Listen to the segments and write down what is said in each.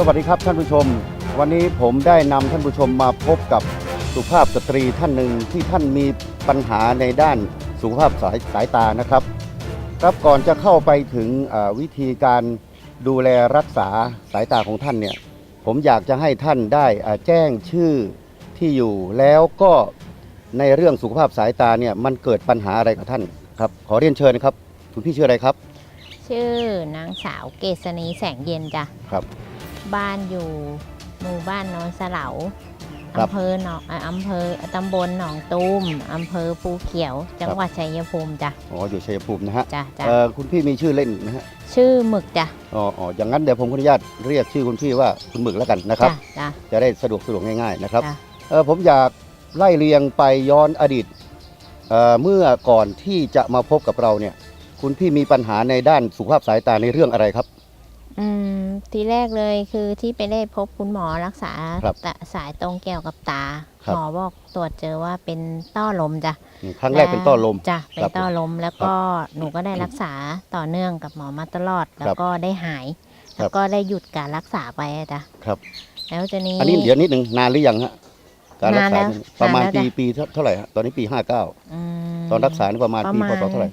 สวัสดีครับท่านผู้ชม วันนี้ผมได้นำท่านผู้ชมมาพบกับสุภาพสตรีท่านหนึ่งที่ท่านมีปัญหาในด้านสุขภาพสายสายตานะครับ ครับก่อนจะเข้าไปถึงอ่าวิธีการดูแลรักษาสายตาของท่านเนี่ยผมอยากจะให้ท่านได้อ่าแจ้งชื่อที่อยู่แล้วก็ในเรื่องสุขภาพสายตาเนี่ยมันเกิดปัญหาอะไรกับท่านครับขอเรียนเชิญนะครับคุณพี่ชื่ออะไรครับ ชื่อนางสาวเกษณีแสงเย็นจ้ะครับ บ้านอยู่หมู่บ้านโนนเสลาครับ อำเภอหนองอ่าอำเภอตำบลหนองตูมอำเภอภูเขียว จังหวัดชัยภูมิจ้ะอ๋ออยู่ชัยภูมินะฮะจ้ะจ้ะเอ่อคุณพี่มีชื่อเล่นนะฮะชื่อหมึกจ้ะอ๋ออ๋ออย่างนั้นเดี๋ยวผมขออนุญาตเรียกชื่อคุณพี่ว่าคุณหมึกแล้วกันนะครับ จ้ะจ้ะ จะได้สะดวกสะดวกง่ายๆนะครับ จ้ะ เออผมอยากไล่เรียงไปย้อนอดีตเอ่อเมื่อก่อนที่จะมาพบกับเราเนี่ย คุณพี่มีปัญหาในด้านสุขภาพสายตาในเรื่องอะไรครับ อืมทีแรกเลยคือที่ไปได้พบคุณหมอรักษาครับตะสายตรงเกี่ยวกับตา ครับ หมอบอกตรวจเจอว่าเป็นต้อลมจ้ะอืมครั้งแรกเป็นต้อลม จ้ะเป็ครันบต้อลมแล้วก็หนูก็ได้รักษาต่อเนื่องกับหมอมาตลอด แล้วก็ได้หาย ครับ แล้วก็ได้หยุดการรักษาไปอะจ้ะครับ แล้วจะนี้ อันนี้เดี๋ยวนิดหนึ่งนานหรือยังฮะการรักษานานแล้วประมาณนานแล้วปีจ้ะ ปีเท่าไหร่ฮะตอนนี้ปี59อืม ตอนรักษานี่ประมาณประปีมาพณศเท่าไหร่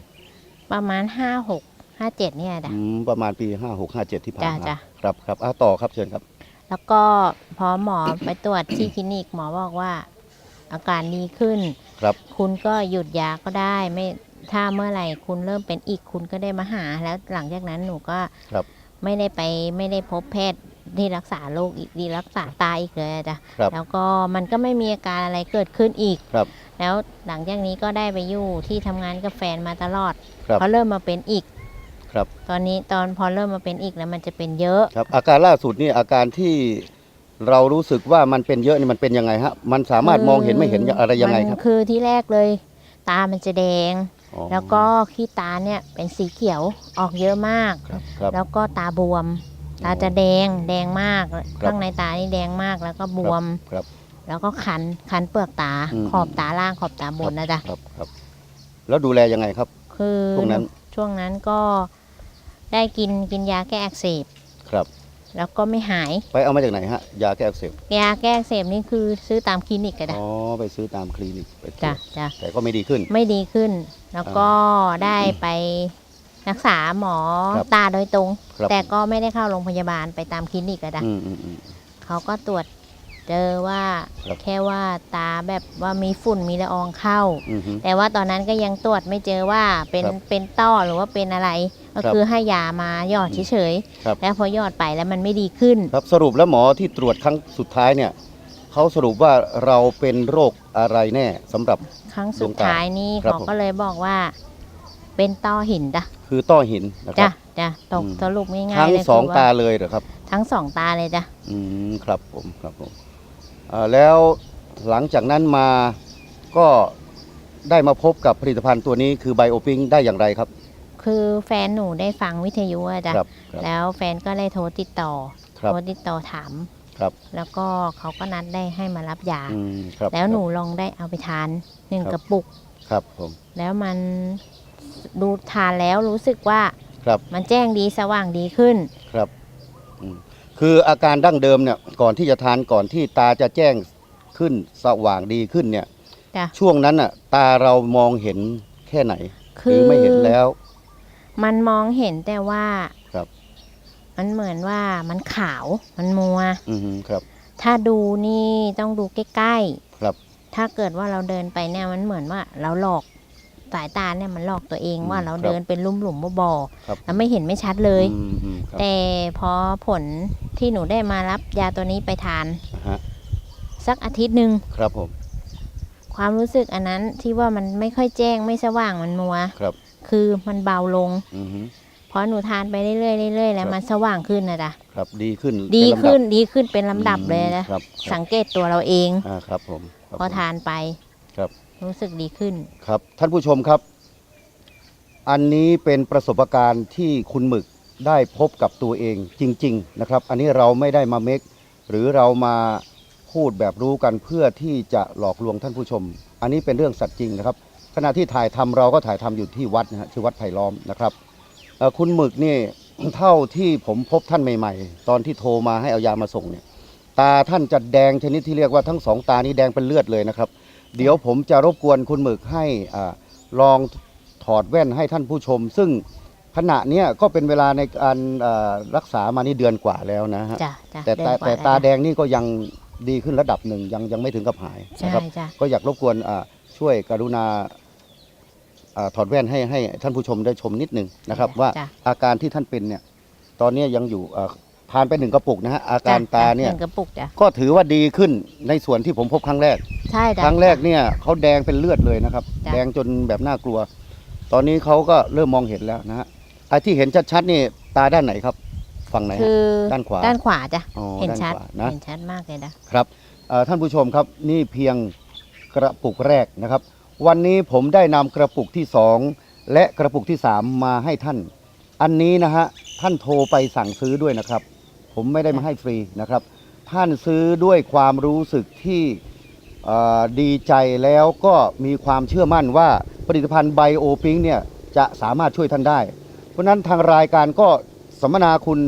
ประมาณห้าหก ห้าเจ็ดเนี่ยจ้ะ อืมประมาณปี 56 57 ที่ผ่านจ้ะมาจ้ะ ครับครับอะต่อครับเชิญครับ แล้วก็พอหมอ ไปตรวจที่คลินิกหมอบอกว่า อาการดีขึ้น ครับ คุณก็หยุดยาก็ได้ไม่ถ้าเมื่อไหร่คุณเริ่มเป็นอีกคุณก็ได้มาหา แล้วหลังจากนั้นหนูก็ครับไม่ได้ไปไม่ได้พบแพทย์ที่รักษาโรคอีกที่รักษาตาอีกเลยอะจ้ะครับแล้วก็มันก็ไม่มีอาการอะไรเกิดขึ้นอีกครับ แล้วหลังจากนี้ก็ได้ไปอยู่ที่ทำงานกับแฟนมาตลอดครับพอเริ่มมาเป็นอีก ครับ ตอนนี้ตอนพอเริ่มมาเป็นอีกแล้วมันจะเป็นเยอะ ครับอาการล่าสุดนี่อาการที่เรารู้สึกว่ามันเป็นเยอะนี่มันเป็นยังไงฮะมันสามารถมองเห็นไม่เห็นอะไรยังไงครับมันคือที่แรกเลย ตามันจะแดงอ๋อแล้วก็ขี้ตาเนี่ยเป็นสีเขียวออกเยอะมากครับครับแล้วก็ตาบวม ตาจะแดงแดงมากครับข้างในตานี่แดงมากแล้วก็บวมครับแล้วก็คันคันเปลือกตาอืมขอบตาล่างขอบตาบนนะจ๊ะครับครับ แล้วดูแลยังไงครับ คือช่วงนั้นช่วงนั้นก็ ได้กินกินยาแก้อักเสบ ครับ แล้วก็ไม่หาย ไปเอามาจากไหนฮะ ยาแก้อักเสบ ยาแก้อักเสบนี่คือซื้อตามคลินิกกันจ้ะอ๋อ ไปซื้อตามคลินิกไปตรวจ้ะจจ้ะ แต่ก็ไม่ดีขึ้น ไม่ดีขึ้น แล้วก็ได้ไปรักษาหมอครับตาโดยตรง ครับ แต่ก็ไม่ได้เข้าโรงพยาบาลไปตามคลินิกอะจ้ะอืมอืมอืม เขาก็ตรวจเจอว่าครับ แค่ว่าตาแบบว่ามีฝุ่นมีละอองเข้า อืมฮึ แต่ว่าตอนนั้นก็ยังตรวจไม่เจอว่าเป็นครับ เป็นต้อหรือว่าเป็นอะไร ก็ครับคือให้ยามาหยอดเฉยครับๆแล้วพอหยอดไปแล้วมันไม่ดีขึ้น ครับสรุปแล้วหมอที่ตรวจครั้งสุดท้ายเนี่ยเขาสรุปว่าเราเป็นโรคอะไรแน่สำหรับครั้งสุดท้ายนี่ครับเขาผมก็เลยบอกว่า เป็นต้อหินจ้ะคือต้อหินนะคจ้ะรับจ้ะตกอืมสรุปง่ายทั้งๆเลยสองคืว่ตาเลยเหรอครับ ทั้งสองตาเลยจ้ะอืมครับผมครับผมอ่าแล้วหลังจากนั้นมาก็ได้มาพบกับผลิตภัณฑ์ตัวนี้คือไบโอพิงได้อย่างไรครับ คือแฟนหนูได้ฟังวิทยุอะจ้ะครับครับ แล้วแฟนก็เลยโทรติดต่อ ครับ โทรติดต่อถาม ครับ แล้วก็เขาก็นัดได้ให้มารับยา อืมครับแล้วหนูลองได้เอาไปทานหนึ่งครับกระปุก ครับผมแล้วมันดูทานแล้วรู้สึกว่าครับมันแจ้งดีสว่างดีขึ้น ครับอืมคืออาการดั้งเดิมเนี่ยก่อนที่จะทานก่อนที่ตาจะแจ้งขึ้นสว่างดีขึ้นเนี่ย จ้ะ ช่วงนั้นอะ ตาเรามองเห็นแค่ไหน หคืรือไม่เห็นแล้ว มันมองเห็นแต่ว่าครับ มันเหมือนว่ามันขาวมันมัว อืมครับ ถ้าดูนี่ต้องดูใกล้ครับๆถ้าเกิดว่าเราเดินไปเนี่ยมันเหมือนว่า เราหลอกสายตาเนี่ยมันหลอกตัวเองอืมว่าเราครับเดินเป็นลุ่มหลุมๆบ่อครับๆแล้วไม่เห็นไม่ชัดเลย อืมอืมครับ แต่พอผลที่หนูได้มารับยาตัวนี้ไปทานอ่าฮะ สักอาทิตย์หนึ่งครับผม ความรู้สึกอันนั้นที่ว่ามันไม่ค่อยแจ้งไม่สว่างมันมัว ครับ คือมันเบาลง อืมฮึ เพราะหนูทานไปเรื่อยๆเรื่อยๆแล้วครับ มันสว่างขึ้นนะจ๊ะครับดีขึ้นดีเป็ลำดับขึ้นดีขึ้นเป็นลำดับเลยนะ ครับสังเกตตัวเราเองอ่าครับผมครับพอผม ทานไปครับ รู้สึกดีขึ้น ครับ ท่านผู้ชมครับ อันนี้เป็นประสบการณ์ที่คุณหมึกได้พบกับตัวเองจริง ๆ นะครับ อันนี้เราไม่ได้มาเมคหรือเรามาพูดแบบรู้กันเพื่อที่จะหลอกลวงท่านผู้ชม อันนี้เป็นเรื่องสัตย์จริงนะครับ ขณะที่ถ่ายทำเราก็ถ่ายทำอยู่ที่วัดนะฮะชื่อวัดไผ่ล้อมนะครับเอ่อคุณหมึกนี่เท่าที่ผมพบท่านใหม่ ๆ ตอนที่โทรมาให้เอายามาส่งเนี่ยตาท่านจะแดงชนิดที่เรียกว่าทั้งสองตานี้แดงเป็นเลือดเลยนะครับ เดี๋ยวผมจะรบกวนคุณหมึกให้อาลองถอดแว่นให้ท่านผู้ชม ซึ่งขณะเนี้ยก็เป็นเวลาในการอ่ารักษามานี่เดือนกว่าแล้วนะฮะจ้ะจ้ะแต่เดินตากว่าแต่ตาล้วแดงนี่ก็ยังดีขึ้นระดับหนึ่งยังยังไม่ถึงกับหายใช่นะครับจ้ะก็อยากรบกวนอ่าช่วยกรุณา อ่าถอดแว่นให้ให้ท่านผู้ชมได้ชมนิดหนึ่งนะครับ ว่าจ้ะ อาการที่ท่านเป็นเนี่ยตอนนี้ยังอยู่อ่าทานไปหนึ่งกระปุกนะฮะอาการจ้ะตาเนี่ยหงกระปุกจ้ะก็ถือว่าดีขึ้นในส่วนที่ผมพบครั้งแรก ใช่จ้ะ ครั้งแรกเนี่ยเขาแดงเป็นเลือดเลยนะครับ จ้ะ แดงจนแบบน่ากลัว ตอนนี้เขาก็เริ่มมองเห็นแล้วนะฮะไอ้ที่เห็นชัดๆนี่ตาด้านไหนครับ ฝั่งไหนฮะ คือด้านขวาด้านขวาจ้ะอ๋อเห็นด้านชัดขวานะ เห็นชัดมากเลยนะ ครับเอ่อท่านผู้ชมครับนี่เพียงกระปุกแรกนะครับ วันนี้ผมได้นำกระปุกที่สองและกระปุกที่สามมาให้ท่าน อันนี้นะฮะท่านโทรไปสั่งซื้อด้วยนะครับ ผมไม่ได้มาให้ฟรีนะครับ ท่านซื้อด้วยความรู้สึกที่เอ่อดีใจแล้วก็มีความเชื่อมั่นว่าผลิตภัณฑ์ไบโอปิงเนี่ยจะสามารถช่วยท่านได้ เพราะฉะนั้นทางรายการก็สัมมนาคุณ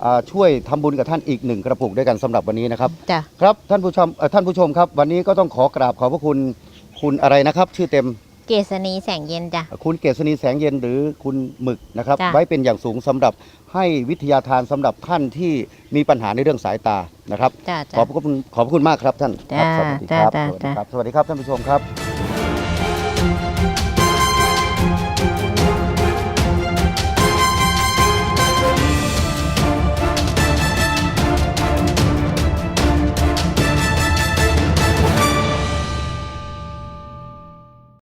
เอ่อช่วยทำบุญกับท่านอีกหนึ่งกระปุกด้วยกันสำหรับวันนี้นะครับจ้ะครับท่านผู้ชมเอ่อท่านผู้ชมครับ วันนี้ก็ต้องขอกราบขอบพระคุณ คุณอะไรนะครับ ชื่อเต็มเกษณีแสงเย็นจ้ะ คุณเกษณีแสงเย็นหรือคุณหมึกนะครับ จ้ะ ไว้เป็นอย่างสูงสำหรับให้วิทยาทานสำหรับท่านที่มีปัญหาในเรื่องสายตานะครับ จ้ะขอบจ้ะพระคุณขอบพระคุณมากครับท่านครับสวัสดีครับจ้ะสวัสดีจ้ะครับสวัสดีครับท่านผู้ชมครับ